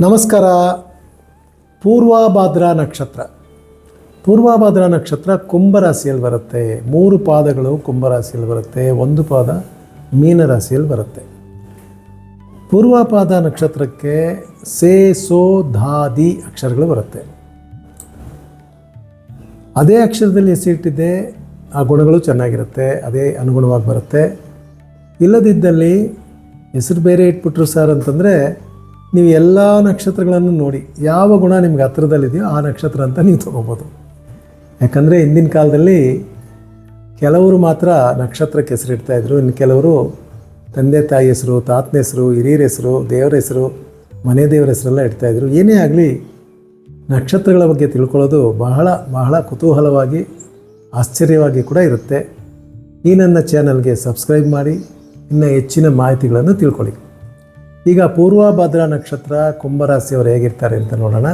ನಮಸ್ಕಾರ. ಪೂರ್ವಾಭಾದ್ರಾ ನಕ್ಷತ್ರ. ಪೂರ್ವಾಭಾದ್ರಾ ನಕ್ಷತ್ರ ಕುಂಭರಾಶಿಯಲ್ಲಿ ಬರುತ್ತೆ. ಮೂರು ಪಾದಗಳು ಕುಂಭರಾಶಿಯಲ್ಲಿ ಬರುತ್ತೆ. ಒಂದು ಪಾದ ಮೀನರಾಶಿಯಲ್ಲಿ ಬರುತ್ತೆ. ಪೂರ್ವಪಾದ ನಕ್ಷತ್ರಕ್ಕೆ ಸೇ ಸೋ ಧಾದಿ ಅಕ್ಷರಗಳು ಬರುತ್ತೆ. ಅದೇ ಅಕ್ಷರದಲ್ಲಿ ಹೆಸರಿಟ್ಟಿದ್ದೆ ಆ ಗುಣಗಳು ಚೆನ್ನಾಗಿರುತ್ತೆ. ಅದೇ ಅನುಗುಣವಾಗಿ ಬರುತ್ತೆ. ಇಲ್ಲದಿದ್ದಲ್ಲಿ ಹೆಸರು ಬೇರೆ ಇಟ್ಬಿಟ್ರು ಸರ್ ಅಂತಂದರೆ ನೀವು ಎಲ್ಲ ನಕ್ಷತ್ರಗಳನ್ನು ನೋಡಿ, ಯಾವ ಗುಣ ನಿಮ್ಗೆ ಹತ್ರದಲ್ಲಿದೆಯೋ ಆ ನಕ್ಷತ್ರ ಅಂತ ನೀವು ತೊಗೋಬೋದು. ಯಾಕಂದರೆ ಹಿಂದಿನ ಕಾಲದಲ್ಲಿ ಕೆಲವರು ಮಾತ್ರ ನಕ್ಷತ್ರಕ್ಕೆ ಹೆಸರಿಡ್ತಾಯಿದ್ರು ಇನ್ನು ಕೆಲವರು ತಂದೆ ತಾಯಿ ಹೆಸರು, ತಾತನ ಹೆಸರು, ಹಿರಿಯರ ಹೆಸರು, ದೇವರ ಹೆಸರು, ಮನೆ ದೇವರ ಹೆಸರೆಲ್ಲ ಇಡ್ತಾಯಿದ್ರು ಏನೇ ಆಗಲಿ ನಕ್ಷತ್ರಗಳ ಬಗ್ಗೆ ತಿಳ್ಕೊಳ್ಳೋದು ಬಹಳ ಬಹಳ ಕುತೂಹಲವಾಗಿ, ಆಶ್ಚರ್ಯವಾಗಿ ಕೂಡ ಇರುತ್ತೆ. ಈ ನನ್ನ ಚಾನಲ್ಗೆ ಸಬ್ಸ್ಕ್ರೈಬ್ ಮಾಡಿ, ಇನ್ನು ಹೆಚ್ಚಿನ ಮಾಹಿತಿಗಳನ್ನು ತಿಳ್ಕೊಳ್ಳಿ. ಈಗ ಪೂರ್ವಭದ್ರಾ ನಕ್ಷತ್ರ ಕುಂಭರಾಶಿಯವರು ಹೇಗಿರ್ತಾರೆ ಅಂತ ನೋಡೋಣ.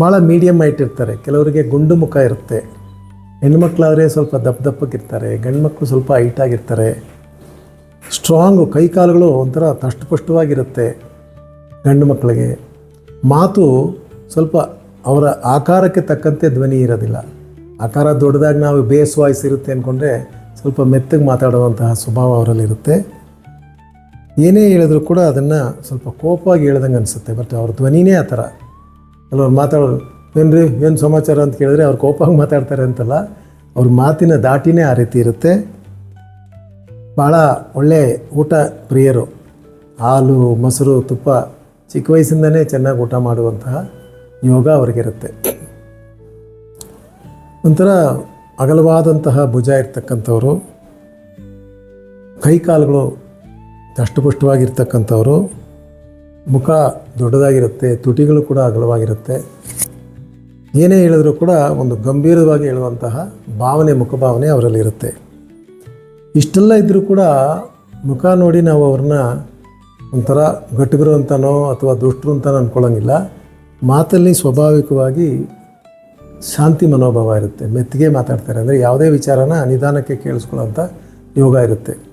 ಭಾಳ ಮೀಡಿಯಮ್ ಹೈಟ್ ಇರ್ತಾರೆ. ಕೆಲವರಿಗೆ ಗುಂಡು ಮುಖ ಇರುತ್ತೆ. ಹೆಣ್ಮಕ್ಳಾದರೆ ಸ್ವಲ್ಪ ದಪ್ಪ ದಪ್ಪಕ್ಕಿರ್ತಾರೆ ಗಂಡು ಮಕ್ಕಳು ಸ್ವಲ್ಪ ಹೈಟಾಗಿರ್ತಾರೆ ಸ್ಟ್ರಾಂಗು ಕೈ ಕಾಲುಗಳು ಒಂಥರ ತಷ್ಟಪುಷ್ಟವಾಗಿರುತ್ತೆ ಗಂಡು ಮಕ್ಕಳಿಗೆ. ಮಾತು ಸ್ವಲ್ಪ ಅವರ ಆಕಾರಕ್ಕೆ ತಕ್ಕಂತೆ ಧ್ವನಿ ಇರೋದಿಲ್ಲ. ಆಕಾರ ದೊಡ್ಡದಾಗಿ ನಾವು ಬೇಸ್ ವಾಯ್ಸ್ ಇರುತ್ತೆ ಅಂದ್ಕೊಂಡ್ರೆ ಸ್ವಲ್ಪ ಮೆತ್ತಗೆ ಮಾತಾಡುವಂತಹ ಸ್ವಭಾವ ಅವರಲ್ಲಿರುತ್ತೆ. ಏನೇ ಹೇಳಿದ್ರು ಕೂಡ ಅದನ್ನು ಸ್ವಲ್ಪ ಕೋಪವಾಗಿ ಹೇಳ್ದಂಗೆ ಅನಿಸುತ್ತೆ. ಬಟ್ ಅವ್ರ ಧ್ವನಿನೇ ಆ ಥರ. ಕೆಲವ್ರು ಮಾತಾಡೋರು, ಏನ್ರಿ, ಏನು ಸಮಾಚಾರ? ಅಂತ ಕೇಳಿದ್ರೆ ಅವ್ರು ಕೋಪವಾಗಿ ಮಾತಾಡ್ತಾರೆ ಅಂತಲ್ಲ. ಅವ್ರ ಮಾತಿನ ದಾಟಿನೇ ಆ ರೀತಿ ಇರುತ್ತೆ. ಭಾಳ ಒಳ್ಳೆ ಊಟ ಪ್ರಿಯರು. ಹಾಲು, ಮೊಸರು, ತುಪ್ಪ ಚಿಕ್ಕ ವಯಸ್ಸಿಂದನೇ ಚೆನ್ನಾಗಿ ಊಟ ಮಾಡುವಂತಹ ಯೋಗ ಅವ್ರಿಗಿರುತ್ತೆ. ಒಂಥರ ಅಗಲವಾದಂತಹ ಭುಜ ಇರ್ತಕ್ಕಂಥವ್ರು. ಕೈ ಕಾಲುಗಳು ದಷ್ಟಪುಷ್ಟವಾಗಿರ್ತಕ್ಕಂಥವ್ರು ಮುಖ ದೊಡ್ಡದಾಗಿರುತ್ತೆ, ತುಟಿಗಳು ಕೂಡ ಅಗಲವಾಗಿರುತ್ತೆ. ಏನೇ ಹೇಳಿದ್ರು ಕೂಡ ಒಂದು ಗಂಭೀರವಾಗಿ ಹೇಳುವಂತಹ ಭಾವನೆ, ಮುಖಭಾವನೆ ಅವರಲ್ಲಿರುತ್ತೆ. ಇಷ್ಟೆಲ್ಲ ಇದ್ದರೂ ಕೂಡ ಮುಖ ನೋಡಿ ನಾವು ಅವ್ರನ್ನ ಒಂಥರ ಗಟ್ಟಗರು ಅಂತನೋ ಅಥವಾ ದುಷ್ಟರು ಅಂತನೋ ಅಂದ್ಕೊಳ್ಳೋಂಗಿಲ್ಲ ಮಾತಲ್ಲಿ ಸ್ವಾಭಾವಿಕವಾಗಿ ಶಾಂತಿ ಮನೋಭಾವ ಇರುತ್ತೆ. ಮೆತ್ತಿಗೆ ಮಾತಾಡ್ತಾರೆ. ಅಂದರೆ ಯಾವುದೇ ವಿಚಾರನ ನಿಧಾನಕ್ಕೆ ಕೇಳಿಸ್ಕೊಳ್ಳೋಂಥ ಯೋಗ ಇರುತ್ತೆ.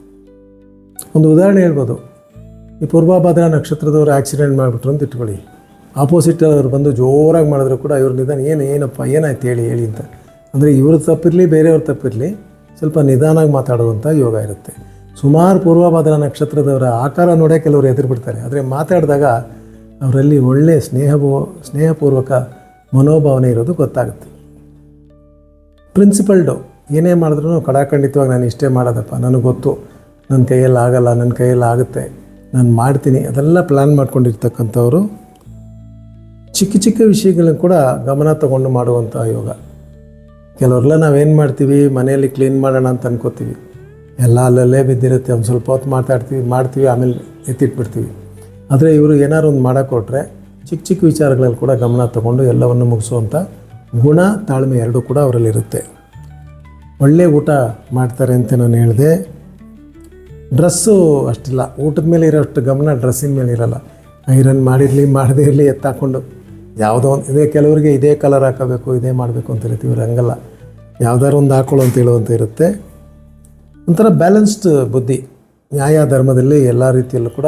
ಒಂದು ಉದಾಹರಣೆ ಹೇಳ್ಬೋದು. ಈ ಪೂರ್ವಭದ್ರಾ ನಕ್ಷತ್ರದವರು ಆಕ್ಸಿಡೆಂಟ್ ಮಾಡಿಬಿಟ್ರು ಅಂತ ಇಟ್ಕೊಳ್ಳಿ. ಆಪೋಸಿಟ್ ಅವ್ರು ಬಂದು ಜೋರಾಗಿ ಮಾಡಿದ್ರು ಕೂಡ ಇವ್ರ ನಿಧಾನ, ಏನು, ಏನಪ್ಪ, ಏನಾಯ್ತು ಹೇಳಿ ಹೇಳಿ ಅಂತ. ಅಂದರೆ ಇವರು ತಪ್ಪಿರಲಿ, ಬೇರೆಯವ್ರ ತಪ್ಪಿರಲಿ ಸ್ವಲ್ಪ ನಿಧಾನಾಗಿ ಮಾತಾಡುವಂಥ ಯೋಗ ಇರುತ್ತೆ. ಸುಮಾರು ಪೂರ್ವಭದ್ರಾ ನಕ್ಷತ್ರದವರ ಆಕಾರ ನೋಡೇ ಕೆಲವರು ಎದುರು ಬಿಡ್ತಾರೆ ಆದರೆ ಮಾತಾಡಿದಾಗ ಅವರಲ್ಲಿ ಒಳ್ಳೆಯ ಸ್ನೇಹಭೋ ಸ್ನೇಹಪೂರ್ವಕ ಮನೋಭಾವನೆ ಇರೋದು ಗೊತ್ತಾಗುತ್ತೆ. ಪ್ರಿನ್ಸಿಪಲ್ಡು ಏನೇ ಮಾಡಿದ್ರು ಕಡಾಖಂಡಿತವಾಗಿ ನಾನು ಇಷ್ಟೇ ಮಾಡೋದಪ್ಪ, ನನಗೆ ಗೊತ್ತು. ನನ್ನ ಕೈಯಲ್ಲಿ ಆಗಲ್ಲ, ನನ್ನ ಕೈಯಲ್ಲಿ ಆಗುತ್ತೆ, ನಾನು ಮಾಡ್ತೀನಿ, ಅದೆಲ್ಲ ಪ್ಲ್ಯಾನ್ ಮಾಡ್ಕೊಂಡಿರ್ತಕ್ಕಂಥವ್ರು ಚಿಕ್ಕ ಚಿಕ್ಕ ವಿಷಯಗಳನ್ನ ಕೂಡ ಗಮನ ತಗೊಂಡು ಮಾಡುವಂಥ ಯೋಗ. ಕೆಲವ್ರೆಲ್ಲ ನಾವೇನು ಮಾಡ್ತೀವಿ, ಮನೆಯಲ್ಲಿ ಕ್ಲೀನ್ ಮಾಡೋಣ ಅಂತ ಅನ್ಕೋತೀವಿ. ಎಲ್ಲ ಅಲ್ಲಲ್ಲೇ ಬಿದ್ದಿರುತ್ತೆ, ಒಂದು ಸ್ವಲ್ಪ ಹೊತ್ತು ಮಾತಾಡ್ತೀವಿ, ಮಾಡ್ತೀವಿ, ಆಮೇಲೆ ಎತ್ತಿಟ್ಬಿಡ್ತೀವಿ. ಆದರೆ ಇವರು ಏನಾದ್ರು ಒಂದು ಮಾಡೋಕ್ಕೊಟ್ರೆ ಚಿಕ್ಕ ಚಿಕ್ಕ ವಿಚಾರಗಳಲ್ಲಿ ಕೂಡ ಗಮನ ತಗೊಂಡು ಎಲ್ಲವನ್ನು ಮುಗಿಸುವಂಥ ಗುಣ, ತಾಳ್ಮೆ ಎರಡೂ ಕೂಡ ಅವರಲ್ಲಿರುತ್ತೆ. ಒಳ್ಳೆ ಊಟ ಮಾಡ್ತಾರೆ ಅಂತ ನಾನು ಹೇಳಿದೆ. ಡ್ರೆಸ್ಸು ಅಷ್ಟಿಲ್ಲ. ಊಟದ ಮೇಲೆ ಇರೋಷ್ಟು ಗಮನ ಡ್ರೆಸ್ಸಿನ ಮೇಲೆ ಇರಲ್ಲ. ಐರನ್ ಮಾಡಿರಲಿ, ಮಾಡದೇ ಇರಲಿ ಎತ್ತಾಕೊಂಡು ಯಾವುದೋ ಒಂದು ಇದೇ ಕೆಲವರಿಗೆ ಇದೇ ಕಲರ್ ಹಾಕೋಬೇಕು, ಇದೇ ಮಾಡಬೇಕು ಅಂತ ಇರುತ್ತೆ. ಇವ್ರು ಹಂಗಲ್ಲ. ಯಾವ್ದಾರು ಒಂದು ಹಾಕೊಳ್ಳೋ ಅಂತ ಹೇಳುವಂಥ ಇರುತ್ತೆ. ಒಂಥರ ಬ್ಯಾಲೆನ್ಸ್ಡ್ ಬುದ್ಧಿ. ನ್ಯಾಯ ಧರ್ಮದಲ್ಲಿ ಎಲ್ಲ ರೀತಿಯಲ್ಲೂ ಕೂಡ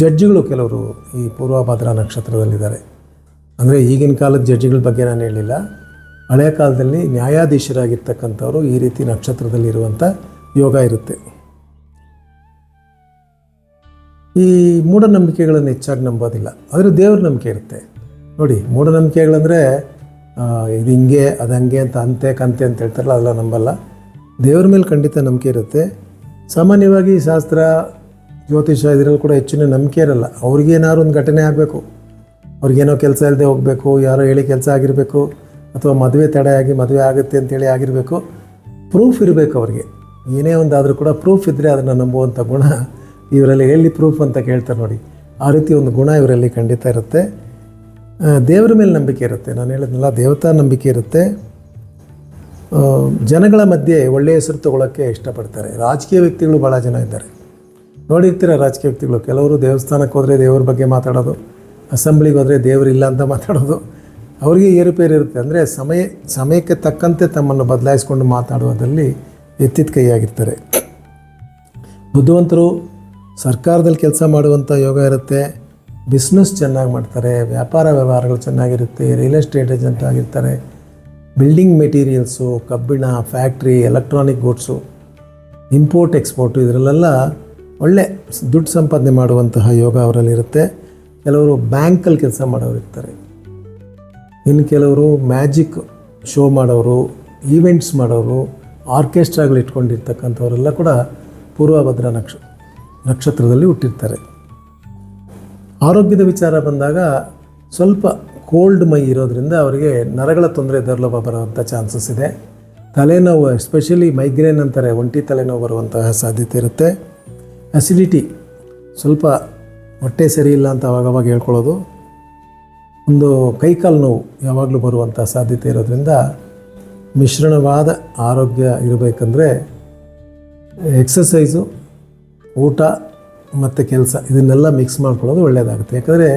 ಜಡ್ಜ್ಗಳು ಕೆಲವರು ಈ ಪೂರ್ವಭದ್ರಾ ನಕ್ಷತ್ರದಲ್ಲಿದ್ದಾರೆ. ಅಂದರೆ ಈಗಿನ ಕಾಲದ ಜಡ್ಜ್ಗಳ ಬಗ್ಗೆ ನಾನು ಹೇಳಿಲ್ಲ. ಹಳೆಯ ಕಾಲದಲ್ಲಿ ನ್ಯಾಯಾಧೀಶರಾಗಿರ್ತಕ್ಕಂಥವರು ಈ ರೀತಿ ನಕ್ಷತ್ರದಲ್ಲಿರುವಂಥ ಯೋಗ ಇರುತ್ತೆ. ಈ ಮೂಢನಂಬಿಕೆಗಳನ್ನು ಹೆಚ್ಚಾಗಿ ನಂಬೋದಿಲ್ಲ. ಆದರೆ ದೇವ್ರ ನಂಬಿಕೆ ಇರುತ್ತೆ. ನೋಡಿ, ಮೂಢನಂಬಿಕೆಗಳಂದರೆ ಇದು ಹಿಂಗೆ, ಅದು ಹಂಗೆ ಅಂತ, ಅಂತೆ, ಕಂತೆ ಅಂತ ಹೇಳ್ತಾರಲ್ಲ, ಅದೆಲ್ಲ ನಂಬಲ್ಲ. ದೇವ್ರ ಮೇಲೆ ಖಂಡಿತ ನಂಬಿಕೆ ಇರುತ್ತೆ. ಸಾಮಾನ್ಯವಾಗಿ ಶಾಸ್ತ್ರ, ಜ್ಯೋತಿಷ ಇದರಲ್ಲಿ ಕೂಡ ಹೆಚ್ಚಿನ ನಂಬಿಕೆ ಇರಲ್ಲ. ಅವ್ರಿಗೇನಾದ್ರು ಒಂದು ಘಟನೆ ಆಗಬೇಕು. ಅವ್ರಿಗೇನೋ ಕೆಲಸ ಇಲ್ಲದೆ ಹೋಗಬೇಕು, ಯಾರೋ ಹೇಳಿ ಕೆಲಸ ಆಗಿರಬೇಕು, ಅಥವಾ ಮದುವೆ ತಡೆಯಾಗಿ ಮದುವೆ ಆಗುತ್ತೆ ಅಂತೇಳಿ ಆಗಿರಬೇಕು. ಪ್ರೂಫ್ ಇರಬೇಕು ಅವ್ರಿಗೆ. ಏನೇ ಒಂದಾದರೂ ಕೂಡ ಪ್ರೂಫ್ ಇದ್ದರೆ ಅದನ್ನು ನಂಬುವಂಥ ಗುಣ ಇವರಲ್ಲಿ ಎಲ್ಲಿ ಪ್ರೂಫ್ ಅಂತ ಕೇಳ್ತಾರೆ ನೋಡಿ. ಆ ರೀತಿ ಒಂದು ಗುಣ ಇವರಲ್ಲಿ ಖಂಡಿತ ಇರುತ್ತೆ. ದೇವರ ಮೇಲೆ ನಂಬಿಕೆ ಇರುತ್ತೆ. ನಾನು ಹೇಳಿದ್ನಲ್ಲ, ದೇವತಾ ನಂಬಿಕೆ ಇರುತ್ತೆ. ಜನಗಳ ಮಧ್ಯೆ ಒಳ್ಳೆಯ ಹೆಸರು ತಗೊಳ್ಳೋಕ್ಕೆ ಇಷ್ಟಪಡ್ತಾರೆ. ರಾಜಕೀಯ ವ್ಯಕ್ತಿಗಳು ಭಾಳ ಜನ ಇದ್ದಾರೆ. ನೋಡಿರ್ತೀರ ರಾಜಕೀಯ ವ್ಯಕ್ತಿಗಳು? ಕೆಲವರು ದೇವಸ್ಥಾನಕ್ಕೆ ಹೋದರೆ ದೇವ್ರ ಬಗ್ಗೆ ಮಾತಾಡೋದು, ಅಸೆಂಬ್ಲಿಗೆ ಹೋದರೆ ದೇವರಿಲ್ಲ ಅಂತ ಮಾತಾಡೋದು. ಅವರಿಗೆ ಏರುಪೇರು ಇರುತ್ತೆ. ಅಂದರೆ ಸಮಯ, ಸಮಯಕ್ಕೆ ತಕ್ಕಂತೆ ತಮ್ಮನ್ನು ಬದಲಾಯಿಸ್ಕೊಂಡು ಮಾತಾಡುವುದರಲ್ಲಿ ಎತ್ತಿದ ಕೈಯಾಗಿರ್ತಾರೆ. ಬುದ್ಧಿವಂತರು ಸರ್ಕಾರದಲ್ಲಿ ಕೆಲಸ ಮಾಡುವಂಥ ಯೋಗ ಇರುತ್ತೆ. ಬಿಸ್ನೆಸ್ ಚೆನ್ನಾಗಿ ಮಾಡ್ತಾರೆ. ವ್ಯಾಪಾರ ವ್ಯವಹಾರಗಳು ಚೆನ್ನಾಗಿರುತ್ತೆ. ರಿಯಲ್ ಎಸ್ಟೇಟ್ ಏಜೆಂಟ್ ಆಗಿರ್ತಾರೆ. ಬಿಲ್ಡಿಂಗ್ ಮೆಟೀರಿಯಲ್ಸು ಕಬ್ಬಿಣ factory electronic goods import export ಇದರಲ್ಲೆಲ್ಲ ಒಳ್ಳೆ ದುಡ್ಡು ಸಂಪಾದನೆ ಮಾಡುವಂತಹ ಯೋಗ ಅವರಲ್ಲಿರುತ್ತೆ ಕೆಲವರು ಬ್ಯಾಂಕಲ್ಲಿ ಕೆಲಸ ಮಾಡೋರು ಇರ್ತಾರೆ. ಇನ್ನು ಕೆಲವರು ಮ್ಯಾಜಿಕ್ ಶೋ ಮಾಡೋರು ಈವೆಂಟ್ಸ್ ಮಾಡೋರು ಆರ್ಕೆಸ್ಟ್ರಾಗಳು ಇಟ್ಕೊಂಡಿರ್ತಕ್ಕಂಥವರೆಲ್ಲ ಕೂಡ ಪೂರ್ವಭದ್ರ ನಕ್ಷ, ನಕ್ಷತ್ರದಲ್ಲಿ ಹುಟ್ಟಿರ್ತಾರೆ. ಆರೋಗ್ಯದ ವಿಚಾರ ಬಂದಾಗ ಸ್ವಲ್ಪ ಕೋಲ್ಡ್ ಮೈ ಇರೋದರಿಂದ ಅವರಿಗೆ ನರಗಳ ತೊಂದರೆ ದರ್ಲಭ ಬರುವಂಥ ಚಾನ್ಸಸ್ ಇದೆ. ತಲೆನೋವು ಎಸ್ಪೆಷಲಿ ಮೈಗ್ರೇನ್ ಅಂತಾರೆ, ಒಂಟಿ ತಲೆನೋವು ಬರುವಂತಹ ಸಾಧ್ಯತೆ ಇರುತ್ತೆ. ಅಸಿಡಿಟಿ ಸ್ವಲ್ಪ ಹೊಟ್ಟೆ ಸರಿ ಇಲ್ಲ ಅಂತ ಅವಾಗವಾಗ ಹೇಳ್ಕೊಳ್ಳೋದು. ಒಂದು ಕೈಕಾಲು ನೋವು ಯಾವಾಗಲೂ ಬರುವಂಥ ಸಾಧ್ಯತೆ ಇರೋದ್ರಿಂದ ಮಿಶ್ರಣವಾದ ಆರೋಗ್ಯ ಇರಬೇಕಂದ್ರೆ ಎಕ್ಸಸೈಸು ಊಟ ಮತ್ತು ಕೆಲಸ ಇದನ್ನೆಲ್ಲ ಮಿಕ್ಸ್ ಮಾಡ್ಕೊಳ್ಳೋದು ಒಳ್ಳೆಯದಾಗುತ್ತೆ ಯಾಕಂದರೆ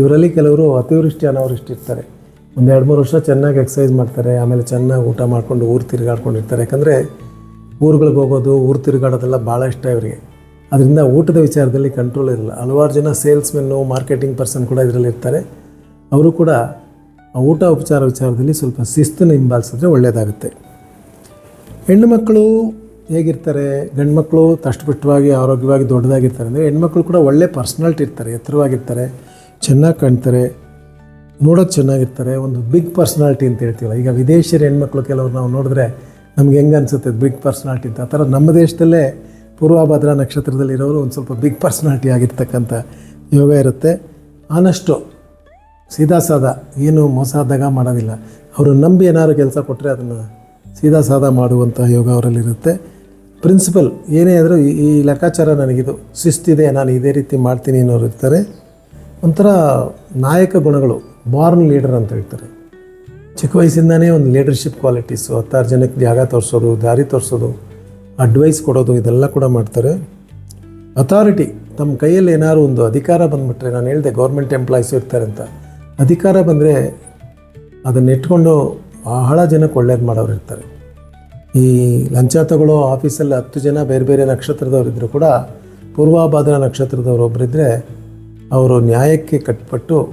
ಇವರಲ್ಲಿ ಕೆಲವರು ಅತಿವೃಷ್ಟಿ ಅನಾವೃಷ್ಟಿ ಇರ್ತಾರೆ. ಒಂದು ಎರಡು ಮೂರು ವರ್ಷ ಚೆನ್ನಾಗಿ ಎಕ್ಸಸೈಸ್ ಮಾಡ್ತಾರೆ, ಆಮೇಲೆ ಚೆನ್ನಾಗಿ ಊಟ ಮಾಡಿಕೊಂಡು ಊರು ತಿರುಗಾಡ್ಕೊಂಡಿರ್ತಾರೆ. ಯಾಕಂದರೆ ಊರುಗಳಿಗೆ ಹೋಗೋದು, ಊರು ತಿರುಗಾಡೋದೆಲ್ಲ ಭಾಳ ಇಷ್ಟ ಇವರಿಗೆ. ಅದರಿಂದ ಊಟದ ವಿಚಾರದಲ್ಲಿ ಕಂಟ್ರೋಲ್ ಇರಲ್ಲ. ಹಲವಾರು ಜನ ಸೇಲ್ಸ್ಮೆನ್ನು ಮಾರ್ಕೆಟಿಂಗ್ ಪರ್ಸನ್ ಕೂಡ ಇದರಲ್ಲಿ ಇರ್ತಾರೆ. ಅವರು ಕೂಡ ಊಟ ಉಪಚಾರ ವಿಚಾರದಲ್ಲಿ ಸ್ವಲ್ಪ ಶಿಸ್ತನ್ನು ಹಿಂಬಾಲಿಸಿದ್ರೆ ಒಳ್ಳೆಯದಾಗುತ್ತೆ ಹೆಣ್ಣು ಮಕ್ಕಳು ಹೇಗಿರ್ತಾರೆ? ಗಂಡು ಮಕ್ಕಳು ತಷ್ಟಪುಷ್ಟವಾಗಿ, ಆರೋಗ್ಯವಾಗಿ ದೊಡ್ಡದಾಗಿರ್ತಾರೆ ಅಂದರೆ ಹೆಣ್ಮಕ್ಳು ಕೂಡ ಒಳ್ಳೆ ಪರ್ಸ್ನಾಲ್ಟಿ ಇರ್ತಾರೆ, ಎತ್ತರವಾಗಿರ್ತಾರೆ, ಚೆನ್ನಾಗಿ ಕಾಣ್ತಾರೆ ನೋಡೋದು ಚೆನ್ನಾಗಿರ್ತಾರೆ, ಒಂದು ಬಿಗ್ ಪರ್ಸ್ನಾಲ್ಟಿ ಅಂತ ಹೇಳ್ತೀವಲ್ಲ. ಈಗ ವಿದೇಶಿಯರ ಹೆಣ್ಮಕ್ಳು ಕೆಲವರು ನಾವು ನೋಡಿದ್ರೆ ನಮ್ಗೆ ಹೆಂಗೆ ಅನಿಸುತ್ತೆ? ಬಿಗ್ ಪರ್ಸ್ನಾಲ್ಟಿ ಅಂತ. ಆ ಥರ ನಮ್ಮ ದೇಶದಲ್ಲೇ ಪೂರ್ವಭದ್ರಾ ನಕ್ಷತ್ರದಲ್ಲಿರೋರು ಒಂದು ಸ್ವಲ್ಪ ಬಿಗ್ ಪರ್ಸ್ನಾಲ್ಟಿ ಆಗಿರ್ತಕ್ಕಂಥ ಯೋಗ ಇರುತ್ತೆ. ಆನಷ್ಟು ಸೀದಾ ಸಾದಾ, ಏನು ಮೋಸ ಆದಾಗ ಮಾಡೋದಿಲ್ಲ. ಅವರು ನಂಬಿ ಏನಾದ್ರು ಕೆಲಸ ಕೊಟ್ಟರೆ ಅದನ್ನು ಸೀದಾ ಸಾದಾ ಮಾಡುವಂಥ ಯೋಗ ಅವರಲ್ಲಿರುತ್ತೆ. ಪ್ರಿನ್ಸಿಪಲ್ ಏನೇ ಆದರೂ ಈ ಲೆಕ್ಕಾಚಾರ ನನಗಿದು. ಶಿಸ್ತಿದೆ, ನಾನು ಇದೇ ರೀತಿ ಮಾಡ್ತೀನಿ ಅನ್ನೋರು ಇರ್ತಾರೆ. ಒಂಥರ ನಾಯಕ ಗುಣಗಳು ಬಾರ್ನ್ ಲೀಡರ್ ಅಂತ ಹೇಳ್ತಾರೆ. ಚಿಕ್ಕ ವಯಸ್ಸಿಂದನೇ ಒಂದು ಲೀಡರ್ಶಿಪ್ ಕ್ವಾಲಿಟೀಸು ಹತ್ತಾರು ಜನಕ್ಕೆ ಜಾಗ ತೋರಿಸೋದು, ದಾರಿ ತೋರಿಸೋದು ಅಡ್ವೈಸ್ ಕೊಡೋದು, ಇದೆಲ್ಲ ಕೂಡ ಮಾಡ್ತಾರೆ. ಅಥಾರಿಟಿ ತಮ್ಮ ಕೈಯಲ್ಲಿ ಏನಾದ್ರು ಒಂದು ಅಧಿಕಾರ ಬಂದುಬಿಟ್ರೆ, ನಾನು ಹೇಳಿದೆ ಗೌರ್ಮೆಂಟ್ ಎಂಪ್ಲಾಯ್ಸ್ ಇರ್ತಾರೆ ಅಂತ. ಅಧಿಕಾರ ಬಂದರೆ ಅದನ್ನ ಇಟ್ಕೊಂಡು ಬಹಳ ಜನಕ್ಕೆ ಒಳ್ಳೇದು ಮಾಡೋರು ಇರ್ತಾರೆ. ಈ ಲಂಚ ತಗೊಳ್ಳೋ ಆಫೀಸಲ್ಲಿ ಹತ್ತು ಜನ ಬೇರೆ ಬೇರೆ ನಕ್ಷತ್ರದವರು ಇದ್ದರೂ ಕೂಡ ಪೂರ್ವಾಭಾದ್ರ ನಕ್ಷತ್ರದವರು ಒಬ್ಬರಿದ್ದರೆ ಅವರು ನ್ಯಾಯಕ್ಕೆ ಕಟ್ಪಟ್ಟು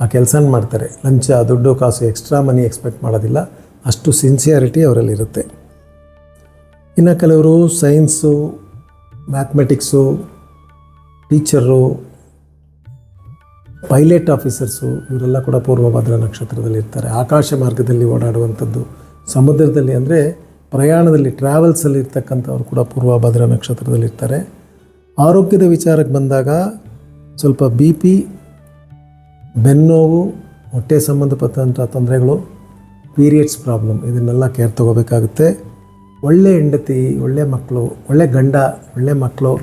ಆ ಕೆಲಸನ ಮಾಡ್ತಾರೆ. ಲಂಚ, ದುಡ್ಡು, ಕಾಸು ಎಕ್ಸ್ಟ್ರಾ ಮನಿ ಎಕ್ಸ್ಪೆಕ್ಟ್ ಮಾಡೋದಿಲ್ಲ. ಅಷ್ಟು ಸಿನ್ಸಿಯಾರಿಟಿ ಅವರಲ್ಲಿರುತ್ತೆ ಇನ್ನು ಕೆಲವರು science mathematics teacher pilot officers ಇವರೆಲ್ಲ ಕೂಡ ಪೂರ್ವಭದ್ರ ನಕ್ಷತ್ರದಲ್ಲಿ ಇರ್ತಾರೆ. ಆಕಾಶ ಮಾರ್ಗದಲ್ಲಿ ಓಡಾಡುವಂಥದ್ದು, ಸಮುದ್ರದಲ್ಲಿ ಅಂದರೆ ಪ್ರಯಾಣದಲ್ಲಿ ಟ್ರಾವೆಲ್ಸಲ್ಲಿ ಇರ್ತಕ್ಕಂಥವ್ರು ಕೂಡ ಪೂರ್ವಭದ್ರ ನಕ್ಷತ್ರದಲ್ಲಿ ಇರ್ತಾರೆ. ಆರೋಗ್ಯದ ವಿಚಾರಕ್ಕೆ ಬಂದಾಗ ಸ್ವಲ್ಪ ಬಿ ಪಿ ಬೆನ್ನೋವು ಹೊಟ್ಟೆ ಸಂಬಂಧಪಟ್ಟಂಥ ತೊಂದರೆಗಳು ಪೀರಿಯಡ್ಸ್ ಪ್ರಾಬ್ಲಮ್ ಇದನ್ನೆಲ್ಲ ಕೇರ್ ತೊಗೋಬೇಕಾಗುತ್ತೆ. ಒಳ್ಳೆ ಹೆಂಡತಿ, ಒಳ್ಳೆ ಮಕ್ಕಳು, ಒಳ್ಳೆ ಗಂಡ, ಒಳ್ಳೆ ಮಕ್ಕಳು,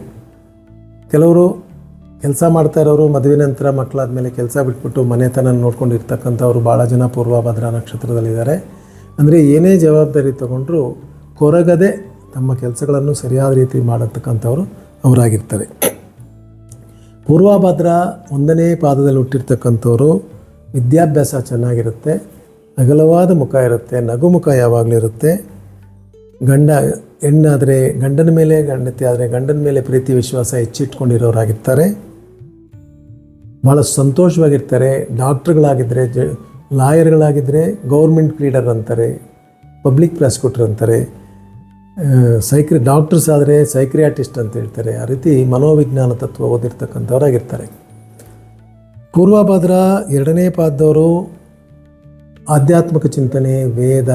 ಕೆಲವರು ಕೆಲಸ ಮಾಡ್ತಾ ಇರೋರು ಮದುವೆ ನಂತರ ಮಕ್ಕಳಾದ್ಮೇಲೆ ಕೆಲಸ ಬಿಟ್ಬಿಟ್ಟು ಮನೆತನ ನೋಡ್ಕೊಂಡಿರ್ತಕ್ಕಂಥವ್ರು ಭಾಳ ಜನ ಪೂರ್ವಭದ್ರಾ ನಕ್ಷತ್ರದಲ್ಲಿದ್ದಾರೆ. ಅಂದರೆ ಏನೇ ಜವಾಬ್ದಾರಿ ತಗೊಂಡ್ರು ಕೊರಗದೆ ತಮ್ಮ ಕೆಲಸಗಳನ್ನು ಸರಿಯಾದ ರೀತಿ ಮಾಡತಕ್ಕಂಥವ್ರು ಅವರಾಗಿರ್ತಾರೆ. ಪೂರ್ವಭದ್ರ ಒಂದನೇ ಪಾದದಲ್ಲಿ ಹುಟ್ಟಿರ್ತಕ್ಕಂಥವ್ರು ವಿದ್ಯಾಭ್ಯಾಸ ಚೆನ್ನಾಗಿರುತ್ತೆ, ಅಗಲವಾದ ಮುಖ ಇರುತ್ತೆ, ನಗು ಮುಖ ಯಾವಾಗಲೂ ಇರುತ್ತೆ. ಗಂಡ, ಹೆಣ್ಣಾದರೆ ಗಂಡನ ಮೇಲೆ ಗಂಡತಿ ಆದರೆ ಗಂಡನ ಮೇಲೆ ಪ್ರೀತಿ ವಿಶ್ವಾಸ ಹೆಚ್ಚಿಟ್ಕೊಂಡಿರೋರಾಗಿರ್ತಾರೆ. ಭಾಳ ಸಂತೋಷವಾಗಿರ್ತಾರೆ. ಡಾಕ್ಟ್ರುಗಳಾಗಿದ್ದರೆ ಜ ಲಾಯರ್ಗಳಾಗಿದ್ದರೆ ಗೌರ್ಮೆಂಟ್ ಕ್ರೀಡರ್ ಅಂತಾರೆ, ಪಬ್ಲಿಕ್ ಪ್ರಾಸಿಕ್ಯೂಟರ್ ಅಂತಾರೆ. ಸೈಕ್ರಿ, ಡಾಕ್ಟರ್ಸ್ ಆದರೆ ಸೈಕ್ರಿಯಾಟಿಸ್ಟ್ ಅಂತ ಹೇಳ್ತಾರೆ. ಆ ರೀತಿ ಮನೋವಿಜ್ಞಾನ ತತ್ವ ಓದಿರ್ತಕ್ಕಂಥವರಾಗಿರ್ತಾರೆ. ಪೂರ್ವಭಾದ್ರ ಎರಡನೇ ಪಾದದವರು ಆಧ್ಯಾತ್ಮಿಕ ಚಿಂತನೆ, ವೇದ,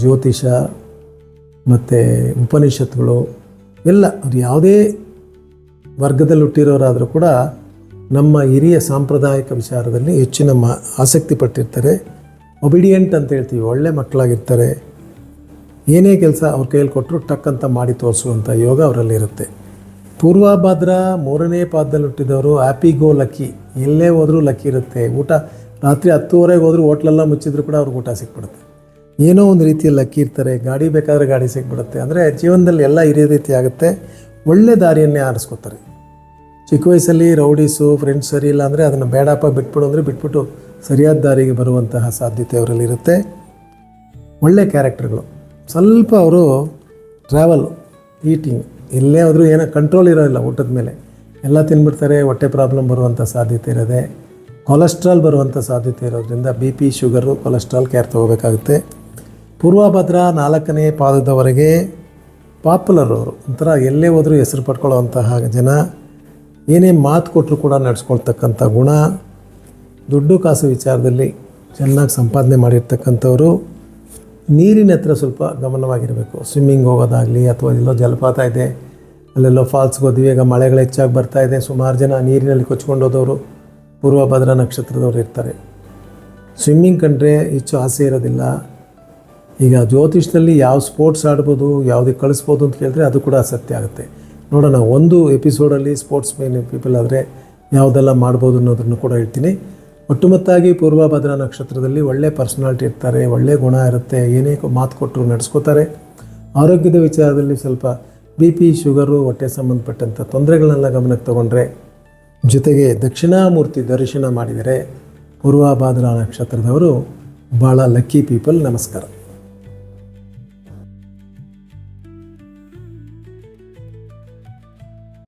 ಜ್ಯೋತಿಷ, ಮತ್ತು ಉಪನಿಷತ್ತುಗಳು ಎಲ್ಲ, ಅವ್ರು ಯಾವುದೇ ವರ್ಗದಲ್ಲಿ ಹುಟ್ಟಿರೋರಾದರೂ ಕೂಡ ನಮ್ಮ ಹಿರಿಯ ಸಾಂಪ್ರದಾಯಿಕ ವಿಚಾರದಲ್ಲಿ ಹೆಚ್ಚಿನ ಮ, ಆಸಕ್ತಿ ಪಟ್ಟಿರ್ತಾರೆ. ಒಬಿಡಿಯೆಂಟ್ ಅಂತ ಹೇಳ್ತೀವಿ, ಒಳ್ಳೆ ಮಕ್ಕಳಾಗಿರ್ತಾರೆ. ಏನೇ ಕೆಲಸ ಅವ್ರ ಕೈಯಲ್ಲಿ ಕೊಟ್ಟರು ಟಕ್ ಅಂತ ಮಾಡಿ ತೋರಿಸುವಂಥ ಯೋಗ ಅವರಲ್ಲಿರುತ್ತೆ ಪೂರ್ವಾಭದ್ರ ಮೂರನೇ ಪಾದದಲ್ಲಿ ಹುಟ್ಟಿದವರು ಹ್ಯಾಪಿ ಗೋ ಲಕ್ಕಿ ಎಲ್ಲೇ ಹೋದರೂ ಲಕ್ಕಿ ಇರುತ್ತೆ. ಊಟ ರಾತ್ರಿ ಹತ್ತುವರೆಗೆ ಹೋದರೂ ಹೋಟ್ಲೆಲ್ಲ ಮುಚ್ಚಿದ್ರು ಕೂಡ ಅವ್ರಿಗೆ ಊಟ ಸಿಕ್ಬಿಡುತ್ತೆ. ಏನೋ ಒಂದು ರೀತಿಯಲ್ಲಿ ಲಕ್ಕಿ ಇರ್ತಾರೆ. ಗಾಡಿ ಬೇಕಾದರೆ ಗಾಡಿ ಸಿಕ್ಬಿಡುತ್ತೆ. ಅಂದರೆ ಜೀವನದಲ್ಲಿ ಎಲ್ಲ ಹಿರಿಯ ರೀತಿ ಆಗುತ್ತೆ. ಒಳ್ಳೆ ದಾರಿಯನ್ನೇ ಆರಿಸ್ಕೋತಾರೆ. ಚಿಕ್ಕ ವಯಸ್ಸಲ್ಲಿ ರೌಡೀಸು ಫ್ರೆಂಡ್ಸ್ ಸರಿ ಇಲ್ಲ ಅಂದರೆ ಅದನ್ನು ಬೇಡಪ್ಪ ಬಿಟ್ಬಿಡು ಅಂದರೆ ಬಿಟ್ಬಿಟ್ಟು ಸರಿಯಾದ ದಾರಿಗೆ ಬರುವಂತಹ ಸಾಧ್ಯತೆ ಅವರಲ್ಲಿರುತ್ತೆ. ಒಳ್ಳೆ ಕ್ಯಾರೆಕ್ಟರ್ಗಳು ಸ್ವಲ್ಪ ಅವರು ಟ್ರಾವೆಲ್ ಈಟಿಂಗ್ ಎಲ್ಲೇ ಆದರೂ ಏನೋ ಕಂಟ್ರೋಲ್ ಇರೋದಿಲ್ಲ ಊಟದ ಮೇಲೆ. ಎಲ್ಲ ತಿನ್ಬಿಡ್ತಾರೆ, ಹೊಟ್ಟೆ ಪ್ರಾಬ್ಲಮ್ ಬರುವಂಥ ಸಾಧ್ಯತೆ ಇರೋದೆ. ಕೊಲೆಸ್ಟ್ರಾಲ್ ಬರುವಂಥ ಸಾಧ್ಯತೆ ಇರೋದ್ರಿಂದ B P sugar cholesterol care ತೊಗೋಬೇಕಾಗುತ್ತೆ. Purvabhadra ನಾಲ್ಕನೇ ಪಾದದವರೆಗೆ ಪಾಪ್ಯುಲರ್ ಅವರು. ಒಂಥರ ಎಲ್ಲೇ ಹೋದರೂ ಹೆಸರು ಪಡ್ಕೊಳ್ಳುವಂತಹ ಜನ. ಏನೇ ಮಾತು ಕೊಟ್ಟರು ಕೂಡ ನಡೆಸ್ಕೊಳ್ತಕ್ಕಂಥ ಗುಣ, ದುಡ್ಡು ಕಾಸು ವಿಚಾರದಲ್ಲಿ ಚೆನ್ನಾಗಿ ಸಂಪಾದನೆ ಮಾಡಿರ್ತಕ್ಕಂಥವರು ನೀರಿನ ಹತ್ರ ಸ್ವಲ್ಪ ಗಮನವಾಗಿರಬೇಕು. ಸ್ವಿಮ್ಮಿಂಗ್ ಹೋಗೋದಾಗಲಿ ಅಥವಾ ಎಲ್ಲೋ ಜಲಪಾತ ಇದೆ, ಅಲ್ಲೆಲ್ಲೋ ಫಾಲ್ಸ್ಗೆ ಹೋದ್ವಿ ಈಗ ಮಳೆಗಳು ಹೆಚ್ಚಾಗಿ ಬರ್ತಾ ಇದೆ, ಸುಮಾರು ಜನ ನೀರಿನಲ್ಲಿ ಕೊಚ್ಕೊಂಡು ಹೋದವರು ಪೂರ್ವಭದ್ರ ನಕ್ಷತ್ರದವರು ಇರ್ತಾರೆ. ಸ್ವಿಮ್ಮಿಂಗ್ ಕಂಡ್ರೆ ಹೆಚ್ಚು ಆಸೆ ಇರೋದಿಲ್ಲ. ಈಗ ಜ್ಯೋತಿಷದಲ್ಲಿ ಯಾವ ಸ್ಪೋರ್ಟ್ಸ್ ಆಡ್ಬೋದು ಯಾವುದಕ್ಕೆ ಕಳಿಸ್ಬೋದು ಅಂತ ಕೇಳಿದ್ರೆ ಅದು ಕೂಡ ಅಸತ್ಯ ಆಗುತ್ತೆ. ನೋಡೋಣ. ಒಂದು ಎಪಿಸೋಡಲ್ಲಿ ಸ್ಪೋರ್ಟ್ಸ್ ಮೇನ್ ಪೀಪಲ್ ಆದರೆ ಯಾವುದೆಲ್ಲ ಮಾಡ್ಬೋದು ಅನ್ನೋದನ್ನು ಕೂಡ ಹೇಳ್ತೀನಿ. ಒಟ್ಟುಮೊತ್ತಾಗಿ ಪೂರ್ವಭದ್ರ ನಕ್ಷತ್ರದಲ್ಲಿ ಒಳ್ಳೆ ಪರ್ಸನಾಲಿಟಿ ಇರ್ತಾರೆ, ಒಳ್ಳೆ ಗುಣ ಇರುತ್ತೆ, ಏನೇ ಮಾತು ಕೊಟ್ಟರು ನಡೆಸ್ಕೋತಾರೆ. ಆರೋಗ್ಯದ ವಿಚಾರದಲ್ಲಿ ಸ್ವಲ್ಪ ಬಿ ಪಿ, ಶುಗರು, ಹೊಟ್ಟೆ ಸಂಬಂಧಪಟ್ಟಂಥ ತೊಂದರೆಗಳನ್ನೆಲ್ಲ ಗಮನಕ್ಕೆ ತಗೊಂಡ್ರೆ, ಜೊತೆಗೆ ದಕ್ಷಿಣಾಮೂರ್ತಿ ದರ್ಶನ ಮಾಡಿದರೆ ಪೂರ್ವಭದ್ರ ನಕ್ಷತ್ರದವರು ಭಾಳ ಲಕ್ಕಿ ಪೀಪಲ್. ನಮಸ್ಕಾರ.